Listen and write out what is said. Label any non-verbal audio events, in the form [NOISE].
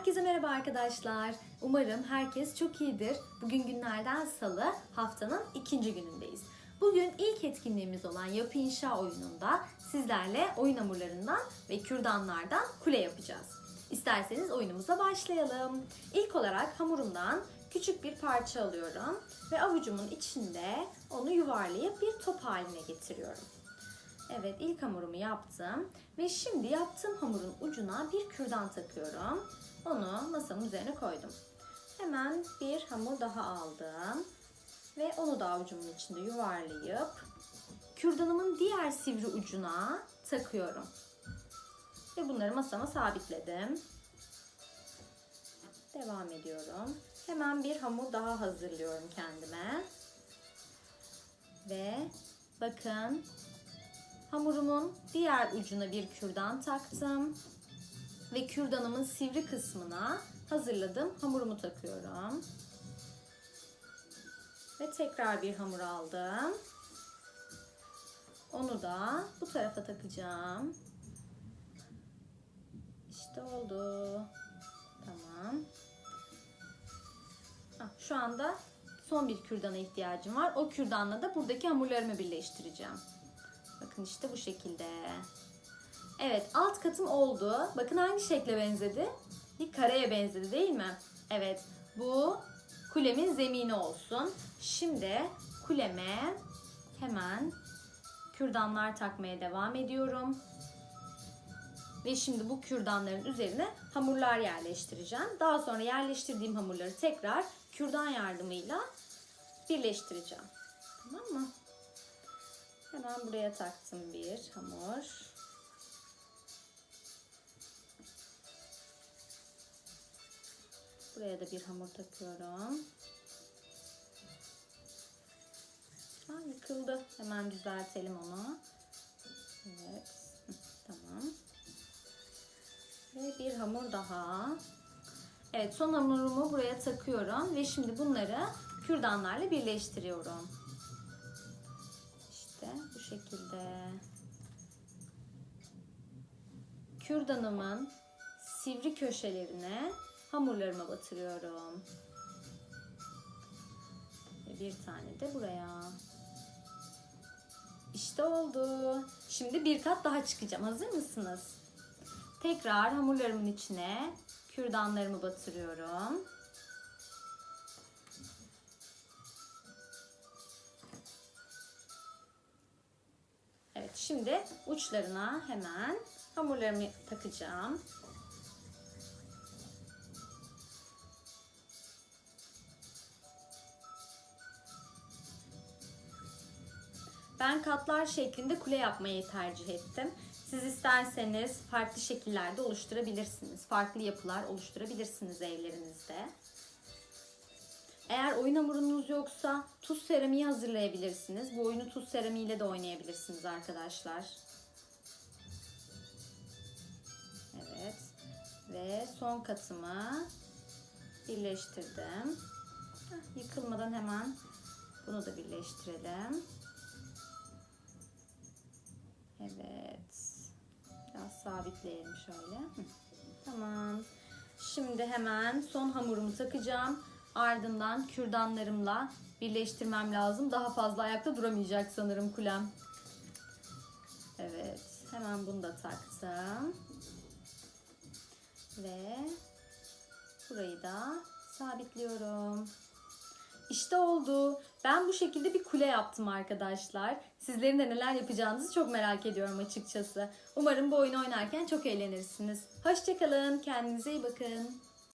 Herkese merhaba arkadaşlar. Umarım herkes çok iyidir. Bugün günlerden salı, haftanın ikinci günündeyiz. Bugün ilk etkinliğimiz olan yapı inşa oyununda sizlerle oyun hamurlarından ve kürdanlardan kule yapacağız. İsterseniz oyunumuza başlayalım. İlk olarak hamurumdan küçük bir parça alıyorum ve avucumun içinde onu yuvarlayıp bir top haline getiriyorum. Evet ilk hamurumu yaptım ve şimdi yaptığım hamurun ucuna bir kürdan takıyorum. Onu masamın üzerine koydum. Hemen bir hamur daha aldım ve onu da avucumun içinde yuvarlayıp kürdanımın diğer sivri ucuna takıyorum. Ve bunları masama sabitledim. Devam ediyorum. Hemen bir hamur daha hazırlıyorum kendime. Ve bakın Hamurumun diğer ucuna bir kürdan taktım. Ve kürdanımın sivri kısmına hazırladım. Hamurumu takıyorum. Ve tekrar bir hamur aldım. Onu da bu tarafa takacağım. İşte oldu. Tamam. Ah, şu anda son bir kürdana ihtiyacım var. O kürdanla da buradaki hamurlarımı birleştireceğim. Bakın işte bu şekilde. Evet alt katım oldu. Bakın hangi şekle benzedi? Bir kareye benzedi değil mi? Evet bu kulemin zemini olsun. Şimdi kuleme hemen kürdanlar takmaya devam ediyorum. Ve şimdi bu kürdanların üzerine hamurlar yerleştireceğim. Daha sonra yerleştirdiğim hamurları tekrar kürdan yardımıyla birleştireceğim. Tamam mı? Hemen buraya taktım bir hamur. Buraya da bir hamur takıyorum. Ha, yıkıldı. Hemen düzeltelim onu. Evet. [LAUGHS] Tamam. Ve bir hamur daha. Evet son hamurumu buraya takıyorum ve şimdi bunları kürdanlarla birleştiriyorum. Şekilde. Kürdanımın sivri köşelerine hamurlarımı batırıyorum. Bir tane de buraya. İşte oldu. Şimdi bir kat daha çıkacağım. Hazır mısınız? Tekrar hamurlarımın içine kürdanlarımı batırıyorum. Şimdi uçlarına hemen hamurlarımı takacağım. Ben katlar şeklinde kule yapmayı tercih ettim. Siz isterseniz farklı şekillerde oluşturabilirsiniz. Farklı yapılar oluşturabilirsiniz evlerinizde. Eğer oyun hamurunuz yoksa tuz seramiği hazırlayabilirsiniz. Bu oyunu tuz seramiğiyle de oynayabilirsiniz arkadaşlar. Evet. Ve son katımı birleştirdim. Yıkılmadan hemen bunu da birleştirelim. Evet. Biraz sabitleyelim şöyle. Tamam. Şimdi hemen son hamurumu takacağım. Ardından kürdanlarımla birleştirmem lazım. Daha fazla ayakta duramayacak sanırım kulem. Evet. Hemen bunu da taktım. Ve burayı da sabitliyorum. İşte oldu. Ben bu şekilde bir kule yaptım arkadaşlar. Sizlerin de neler yapacağınızı çok merak ediyorum açıkçası. Umarım bu oyunu oynarken çok eğlenirsiniz. Hoşçakalın. Kendinize iyi bakın.